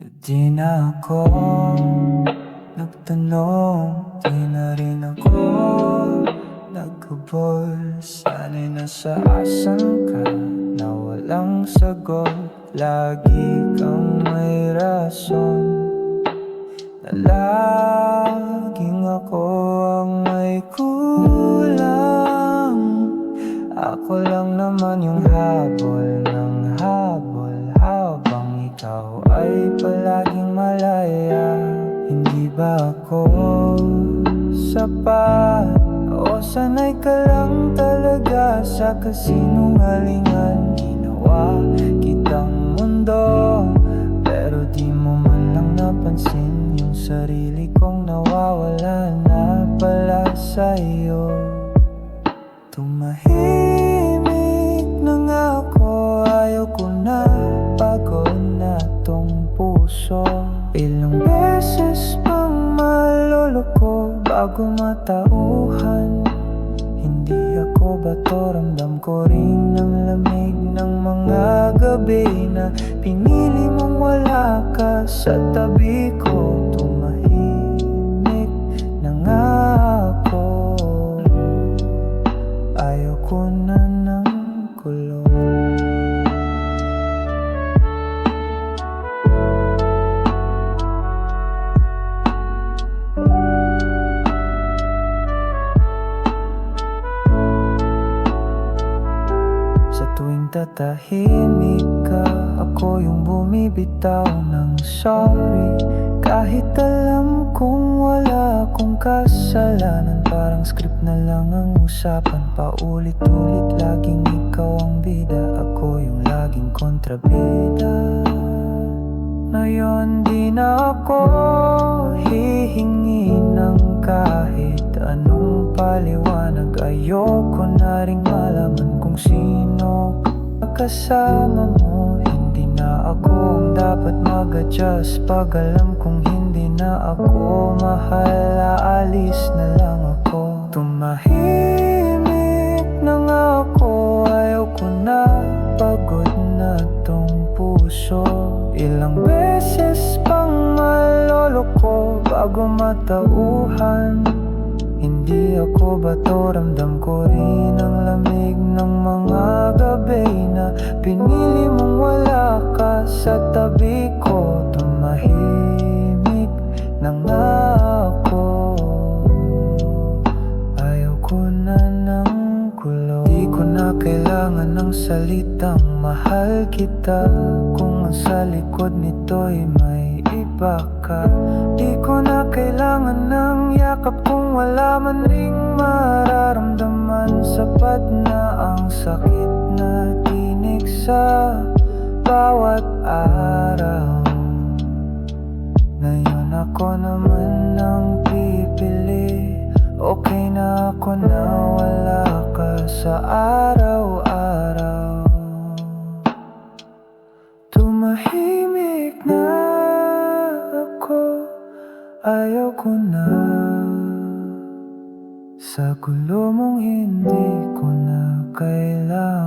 Di na ako nagtanong Di na rin ako nagkabol Sana'y nasa asan ka na walang sagot. Lagi kang may rason Na laging ako ang may kulang. Ako lang naman yung habol ng habol Habang ikaw ay palaging malaya. Hindi ba ako sapat? O sanay ka lang talaga sa kasinungalingan Ginawa kitang mundo Pero di mo man lang napansin Yung sarili kong nawawala na pala sa'yo. Tumahimik Bago matauhan Hindi ako bato Ramdam ko rin ang lamig ng mga gabi Na pinili mong wala ka sa tabi ko tuwing tatahimik ka Ako yung bumibitaw ng sorry. Kahit alam kong wala akong kasalanan Parang script na lang ang usapan. Paulit-ulit laging ikaw ang bida. Ako yung laging kontrabida. Ngayon di na ako hihingi ng kahit anong paliwanag. Ayoko na ring kasama mo. Hindi na ako ang dapat mag-adjust. Pag alam kong hindi na ako mahal Aalis na lang ako. Tumahimik na nga ako. Ayaw ko na. Pagod na tong puso. Ilang beses pang maloloko Bago matauhan. Hindi ako bato Ramdam ko rin ang lamig ng ko na kailangan ng salitang mahal kita. Kung ang sa likod nito'y may iba ka Di ko na kailangan ng yakap. Kung wala man ring mararamdaman Sapat na ang sakit na tinig sa bawat araw. Ngayon ako naman ang pipili. Okay na ako na wala ka sa araw-araw. Tumahimik na ako Ayaw ko na. Sa gulo mong hindi ko na kailangan.